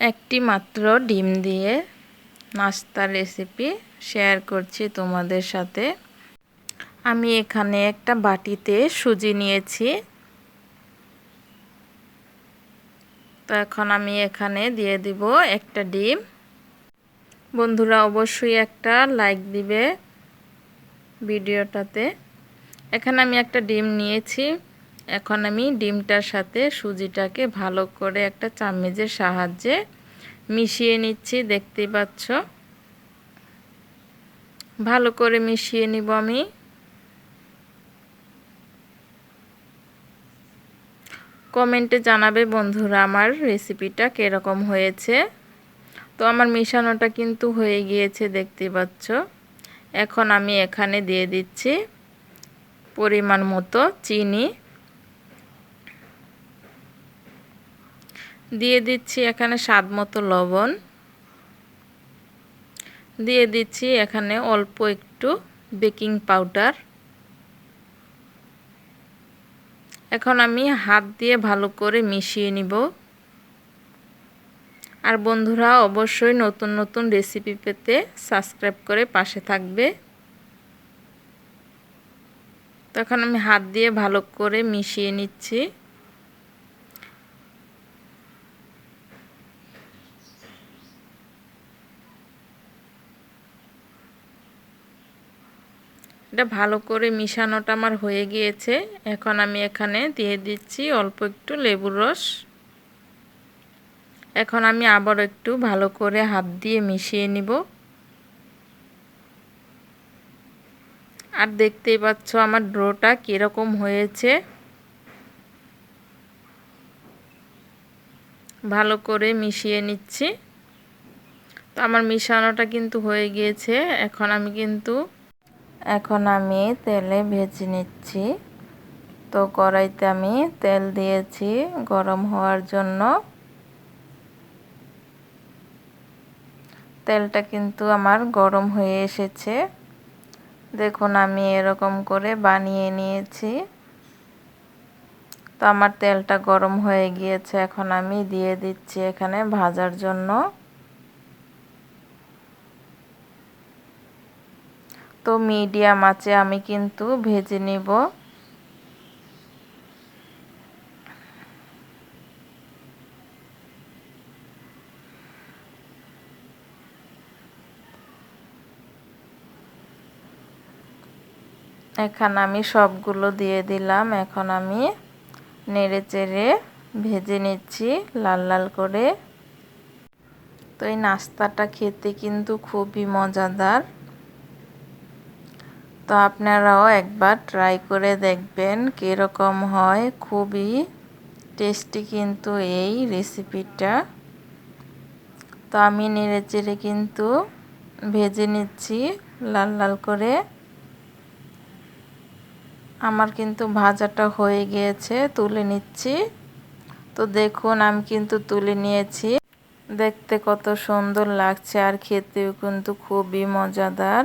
একটি মাত্র ডিম দিয়ে নাস্তার রেসিপি শেয়ার করছি তোমাদের সাথে। আমি এখানে একটা বাটিতে সুজি নিয়েছি। তো এখন আমি এখানে দিয়ে দিব একটা ডিম। বন্ধুরা অবশ্যই একটা লাইক দিবে ভিডিওটাতে। এখানে আমি একটা ডিম নিয়েছি। এখন আমি ডিমটার সাথে সুজিটাকে ভালো করে একটা চামচের সাহায্যে মিশিয়ে নিচ্ছি, দেখতেই পাচ্ছ। ভালো করে মিশিয়ে নিব আমি। কমেন্টে জানাবে বন্ধুরা আমার রেসিপিটা কীরকম হয়েছে। তো আমার মিশানোটা কিন্তু হয়ে গিয়েছে দেখতে পাচ্ছ। এখন আমি এখানে দিয়ে দিচ্ছি পরিমাণ মতো চিনি। দিয়ে দিচ্ছি এখানে স্বাদ মতো লবণ। দিয়ে দিচ্ছি এখানে অল্প একটু বেকিং পাউডার। এখন আমি হাত দিয়ে ভালো করে মিশিয়ে নিব। আর বন্ধুরা, অবশ্যই নতুন নতুন রেসিপি পেতে সাবস্ক্রাইব করে পাশে থাকবে। তখন আমি হাত দিয়ে ভালো করে মিশিয়ে নিচ্ছি। এটা ভালো করে মিশানোটা আমার হয়ে গিয়েছে। এখন আমি এখানে দিয়ে দিচ্ছি অল্প একটু লেবুর রস। এখন আমি আবার একটু ভালো করে হাত দিয়ে মিশিয়ে নিব। আর দেখতেই পাচ্ছ আমার ড্রোটা কীরকম হয়েছে। ভালো করে মিশিয়ে নিচ্ছি। তো আমার মিশানোটা কিন্তু হয়ে গিয়েছে। এখন আমি কিন্তু এখন আমি তেলে ভেজে নিচ্ছি। তো কড়াইতে আমি তেল দিয়েছি গরম হওয়ার জন্য। তেলটা কিন্তু আমার গরম হয়ে এসেছে। দেখুন আমি এরকম করে বানিয়ে নিয়েছি। তো আমার তেলটা গরম হয়ে গিয়েছে, এখন আমি দিয়ে দিচ্ছি এখানে ভাজার জন্য। তো মিডিয়াম আছে, আমি কিন্তু ভেজে নিব। এখানে আমি সবগুলো দিয়ে দিলাম, এখন আমি নেড়ে চেড়ে ভেজে নিচ্ছি লাল লাল করে। তো এই নাস্তাটা খেতে কিন্তু খুবই মজাদার। তো আপনারাও একবার ট্রাই করে দেখবেন কীরকম হয়। খুবই টেস্টি কিন্তু এই রেসিপিটা তো আমি নেড়ে চেড়ে কিন্তু ভেজে নিচ্ছি লাল লাল করে। আমার কিন্তু ভাজাটা হয়ে গিয়েছে, তুলে নিচ্ছি। তো দেখুন, আমি কিন্তু তুলে নিয়েছি। দেখতে কত সুন্দর লাগছে, আর খেতেও কিন্তু খুবই মজাদার।